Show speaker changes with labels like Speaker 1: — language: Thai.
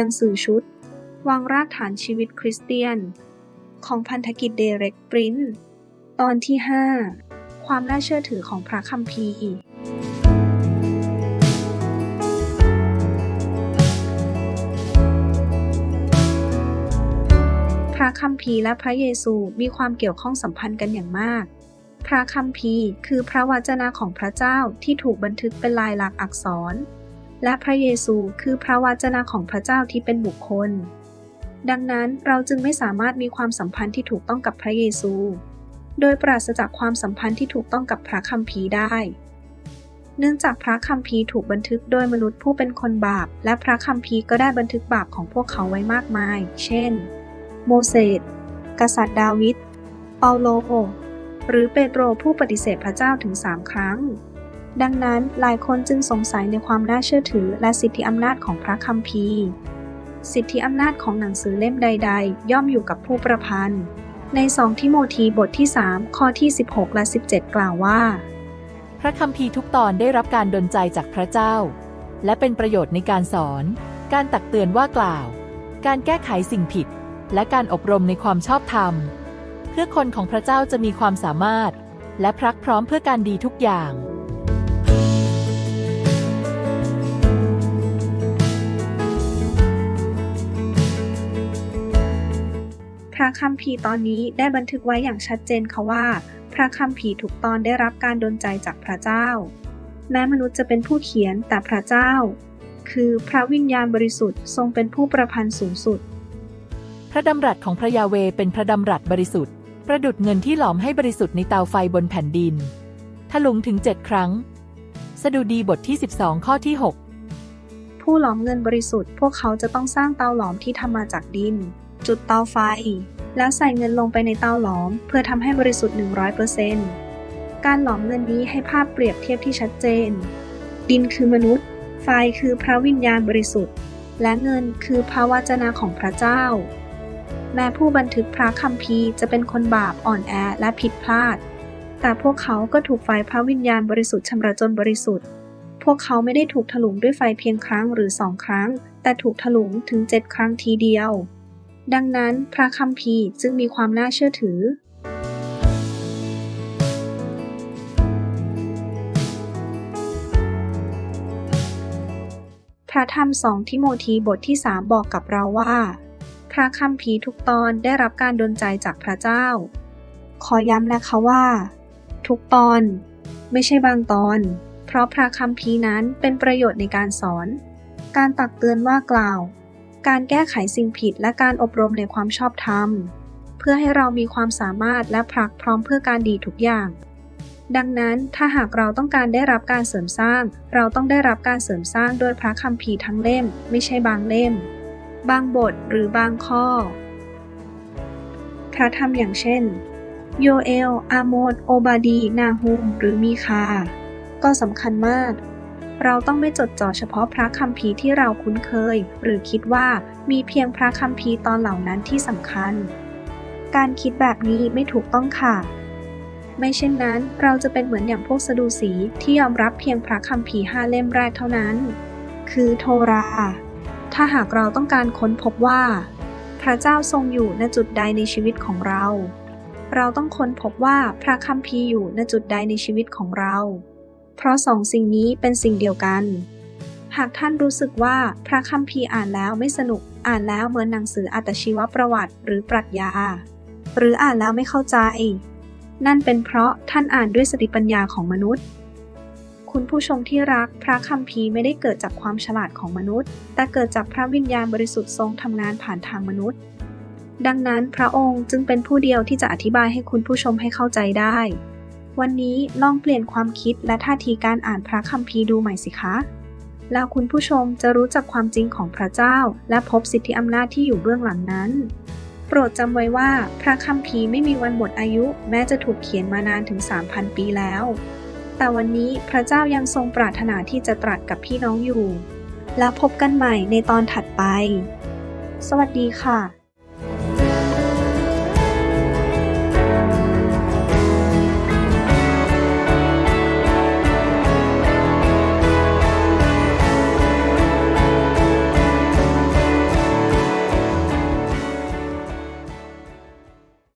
Speaker 1: หนังสือชุด วางรากฐานชีวิตคริสเตียน ของพันธกิจเดเร็กปรินท์ตอนที่ 5 ความน่าเชื่อถือของพระคัมภีร์พระคัมภีร์และพระเยซูมีความเกี่ยวข้องสัมพันธ์กันอย่างมาก พระคัมภีร์คือพระวจนะของพระเจ้าที่ถูกบันทึกเป็นลายลักษณ์อักษร และพระเยซูคือพระวจนะของพระเจ้าที่เป็นบุคคล ดังนั้นเราจึงไม่สามารถมีความสัมพันธ์ที่ถูกต้องกับพระเยซู โดยปราศจากความสัมพันธ์ที่ถูกต้องกับพระคัมภีร์ได้ เนื่องจากพระคัมภีร์ถูกบันทึกโดยมนุษย์ผู้เป็นคนบาป และพระคัมภีร์ก็ได้บันทึกบาปของพวกเขาไว้มากมาย เช่น โมเสส กษัตริย์ดาวิดเปาโล หรือเปโตรผู้ปฏิเสธพระเจ้าถึงสามครั้ง ดังนั้นหลายคนจึงสงสัยในความน่าเชื่อถือและสิทธิอำนาจของพระคัมภีร์ สิทธิอำนาจของหนังสือเล่มใด ๆ ย่อมอยู่กับผู้ประพันธ์ ใน2ทิโมธีบทที่ 3 ข้อที่ 16 และ 17 กล่าวว่า
Speaker 2: พระคัมภีร์ทุกตอนได้รับการดลใจจากพระเจ้า และเป็นประโยชน์ในการสอน การตักเตือนว่ากล่าว การแก้ไขสิ่งผิด และการอบรมในความชอบธรรม เพื่อคนของพระเจ้าจะมีความสามารถ และพรักพร้อมเพื่อการดีทุกอย่าง
Speaker 1: คัมภีร์ตอนนี้ได้บันทึกไว้อย่างชัดเจนค่ะว่า พระคัมภีร์ทุกตอนได้รับการดลใจจากพระเจ้า แม้มนุษย์จะเป็นผู้เขียนแต่พระเจ้า คือพระวิญญาณบริสุทธิ์ทรงเป็นผู้ประพันธ์สูงสุด
Speaker 2: พระดำรัสของพระยาเวเป็นพระดำรัสบริสุทธิ์ ประดุดเงินที่หลอมให้บริสุทธิ์ในเตาไฟบนแผ่นดินถลุงถึงเจ็ดครั้ง สดุดีบทที่ 12 ข้อที่ 6
Speaker 1: ผู้หลอมเงินบริสุทธิ์ พวกเขาจะต้องสร้างเตาหลอมที่ทำมาจากดิน จุดเตาไฟ แล้วใส่เงินลงไปในเตาหลอม เพื่อทำให้บริสุทธิ์ 100%การหลอมเงินนี้ให้ภาพเปรียบเทียบที่ชัดเจน ดินคือมนุษย์ ไฟคือพระวิญญาณบริสุทธิ์ และเงินคือพระวจนะของพระเจ้า แม้ผู้บันทึกพระคัมภีร์จะเป็นคนบาปอ่อนแอและผิดพลาด แต่พวกเขาก็ถูกไฟพระวิญญาณบริสุทธิ์ชำระจนบริสุทธิ์ พวกเขาไม่ได้ถูกถลุงด้วยไฟเพียงครั้งหรือสองครั้ง แต่ถูกถลุงถึงเจ็ดครั้งทีเดียว ดังนั้นพระคัมภีร์จึงมีความน่าเชื่อถือพระธรรมสองทิโมธีบทที่ 3 บอกกับเราว่า พระคัมภีร์ทุกตอนได้รับการดลใจจากพระเจ้า ขอย้ำนะคะว่า ทุกตอนไม่ใช่บางตอน เพราะพระคัมภีร์นั้นเป็นประโยชน์ในการสอน การตักเตือนว่ากล่าว การแก้ไขสิ่งผิดและการอบรมในความชอบธรรม เพื่อให้เรามีความสามารถและพรักพร้อมเพื่อการดีทุกอย่าง ดังนั้นถ้าหากเราต้องการได้รับการเสริมสร้าง เราต้องได้รับการเสริมสร้างโดยพระคัมภีร์ทั้งเล่ม ไม่ใช่บางเล่ม บางบทหรือบางข้อ พระธรรมอย่างเช่น โยเอล อาโมดโอบาดี นาฮูมหรือมีคา ก็สำคัญมาก เราต้องไม่จดจ่อเฉพาะพระคัมภีร์ที่เราคุ้นเคย หรือคิดว่ามีเพียงพระคัมภีร์ตอนเหล่านั้นที่สำคัญ การคิดแบบนี้ไม่ถูกต้องค่ะ ไม่เช่นนั้นเราจะเป็นเหมือนอย่างพวกสดูสีที่ยอมรับเพียงพระคัมภีร์ห้าเล่มแรกเท่านั้น คือโทรา ถ้าหากเราต้องการค้นพบว่า พระเจ้าทรงอยู่ณจุดใดในชีวิตของเรา เราต้องค้นพบว่าพระคัมภีร์อยู่ณจุดใดในชีวิตของเรา เพราะสองสิ่งนี้เป็นสิ่งเดียวกัน หากท่านรู้สึกว่าพระคัมภีร์อ่านแล้วไม่สนุก อ่านแล้วเหมือนหนังสืออัตชีวประวัติหรือปรัชญา หรืออ่านแล้วไม่เข้าใจ นั่นเป็นเพราะท่านอ่านด้วยสติปัญญาของมนุษย์ คุณผู้ชมที่รักพระคัมภีร์ไม่ได้เกิดจากความฉลาดของมนุษย์ แต่เกิดจากพระวิญญาณบริสุทธิ์ทรงทำงานผ่านทางมนุษย์ ดังนั้นพระองค์จึงเป็นผู้เดียวที่จะอธิบายให้คุณผู้ชมให้เข้าใจได้ วันนี้ลองเปลี่ยนความคิดและท่าทีการอ่านพระคัมภีร์ดูใหม่สิคะ แล้วคุณผู้ชมจะรู้จักความจริงของพระเจ้า และพบสิทธิอำนาจที่อยู่เบื้องหลังนั้น โปรดจำไว้ว่าพระคัมภีร์ไม่มีวันหมดอายุ แม้จะถูกเขียนมานานถึง 3,000 ปีแล้ว แต่วันนี้พระเจ้ายังทรงปรารถนาที่จะตรัสกับพี่น้องอยู่ แล้วพบกันใหม่ในตอนถัดไป สวัสดีค่ะ